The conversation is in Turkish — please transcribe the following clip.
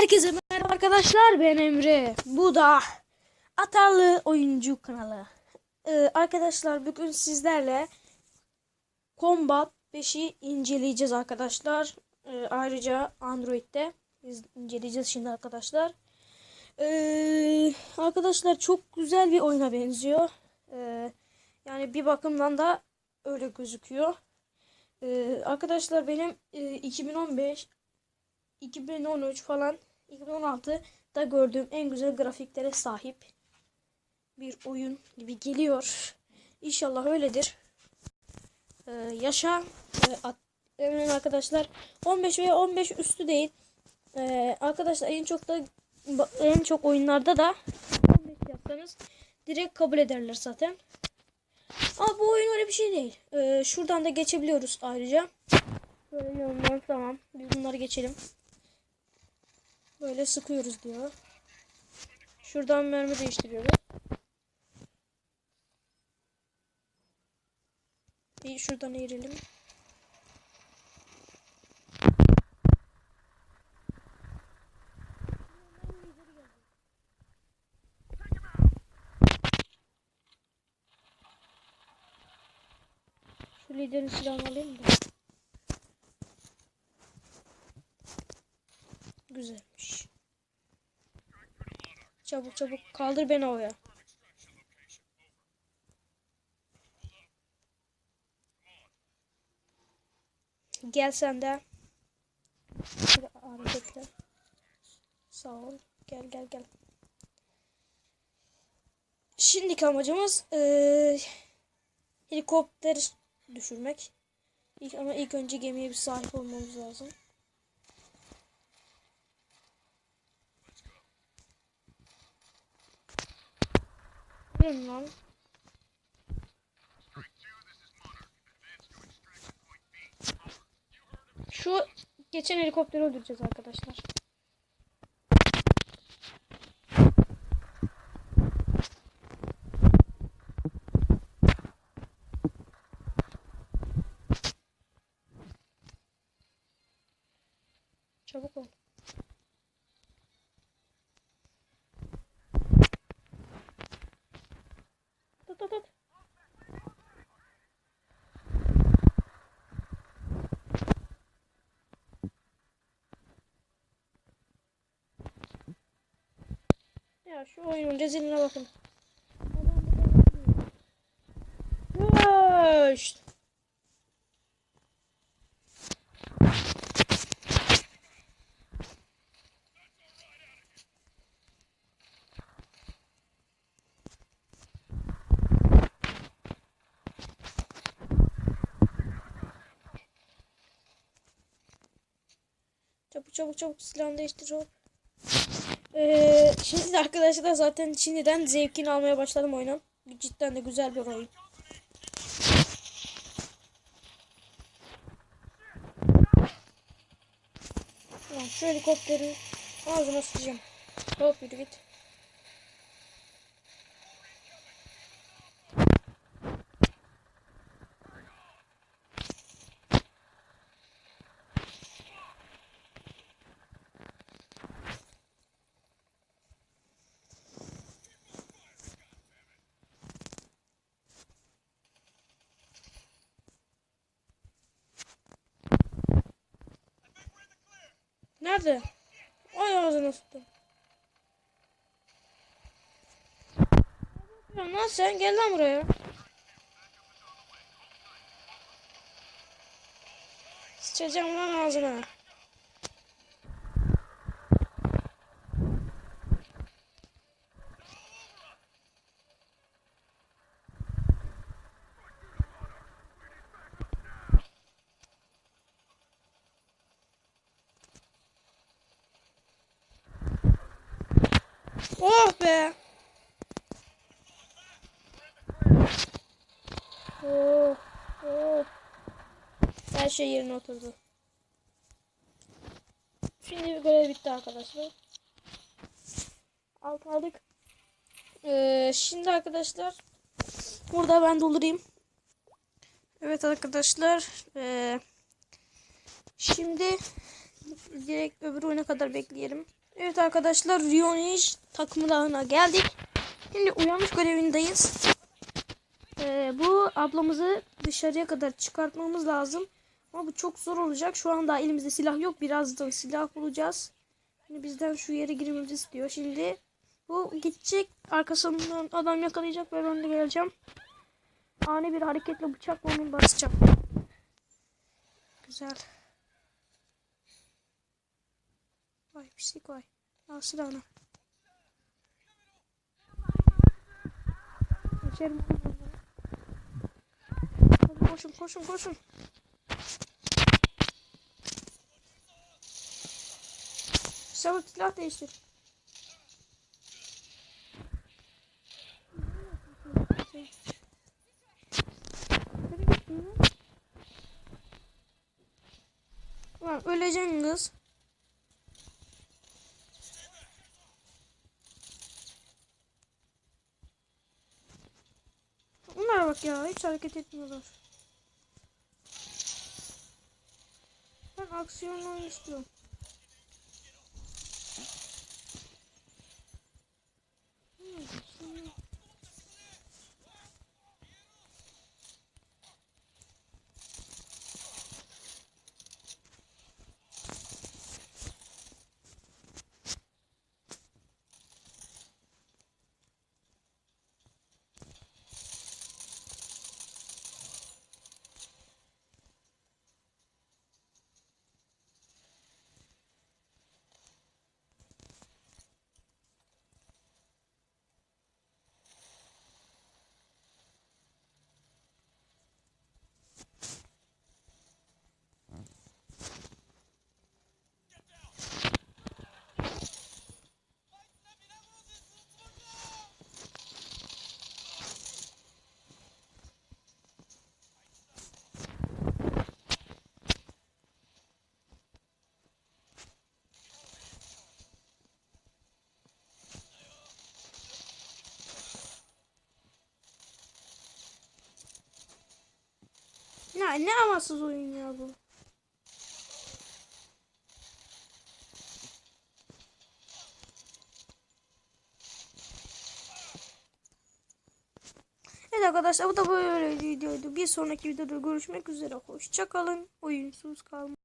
Herkese merhaba arkadaşlar ben Emre. Bu da Atarlı Oyuncu kanalı. Ee, arkadaşlar bugün sizlerle Combat 5'i inceleyeceğiz arkadaşlar. Ee, ayrıca Android'de inceleyeceğiz şimdi arkadaşlar. Ee, arkadaşlar çok güzel bir oyuna benziyor. Ee, yani bir bakımdan da öyle gözüküyor. Ee, arkadaşlar benim e, 2015 2013 falan 2016'da gördüğüm en güzel grafiklere sahip bir oyun gibi geliyor. İnşallah öyledir. Ee, yaşa e, at, evet arkadaşlar 15 veya 15 üstü değil. Ee, arkadaşlar en çok da en çok oyunlarda da 15 yapsanız direkt kabul ederler zaten. Ama bu oyun öyle bir şey değil. Ee, şuradan da geçebiliyoruz ayrıca. Böyle yoldan tamam. Biz bunları geçelim. Böyle sıkıyoruz diyor. Şuradan mermi değiştiriyoruz. Bir şuradan eğirelim. Şu liderin silahını alayım da. Güzelmiş. Çabuk çabuk kaldır beni havaya. Gel sen de. Şöyle hareketle. Sağ ol. Gel gel gel. Şimdiki amacımız eee helikopter düşürmek. İlk, ama ilk önce gemiye bir sahip olmamız lazım. Lan. Şu geçen helikopteri öldüreceğiz arkadaşlar. Çabuk ol. Tut tut tut. Ya şu oyunun reziline bakın. Hoş. Çabuk çabuk çabuk silahını değiştir hop. Ee, şimdi arkadaşlar zaten şimdiden zevkini almaya başladım oyunun. Cidden de güzel bir oyun. Ulan şu helikopteri ağzına sıçacağım. Hop yürü git. Nerede? Ay ağzına sıktım. Lan sen gel lan buraya. Sıçacağım lan ağzına. Oh be. Oh, oh. Her şey yerine oturdu. Şimdi bir görev bitti arkadaşlar. Alt aldık. Ee, şimdi arkadaşlar burada ben doldurayım. Evet arkadaşlar. Ee, şimdi direkt öbür oyuna kadar bekleyelim. Evet arkadaşlar Rionij takımı dağına geldik. Şimdi uyanmış görevindeyiz. Ee, bu ablamızı dışarıya kadar çıkartmamız lazım. Ama bu çok zor olacak. Şu anda elimizde silah yok. Birazdan silah bulacağız. Şimdi bizden şu yere girmemizi istiyor. Şimdi bu gidecek. Arkasından adam yakalayacak ve ben de geleceğim. Ani bir hareketle bıçakla onu basacağım. Güzel. Vay pislik vay. Al silahını. Geçerim. Hadi koşun koşun koşun. Çabuk silah değiştir. Lan öleceksin kız. Bunlara bak ya hiç hareket etmiyorlar. Ben aksiyon oyun istiyorum. Ne amansız oyun ya bu. Evet arkadaşlar bu da böyle videoydu. Bir sonraki videoda görüşmek üzere. Hoşçakalın. Oyunsuz kalmayın.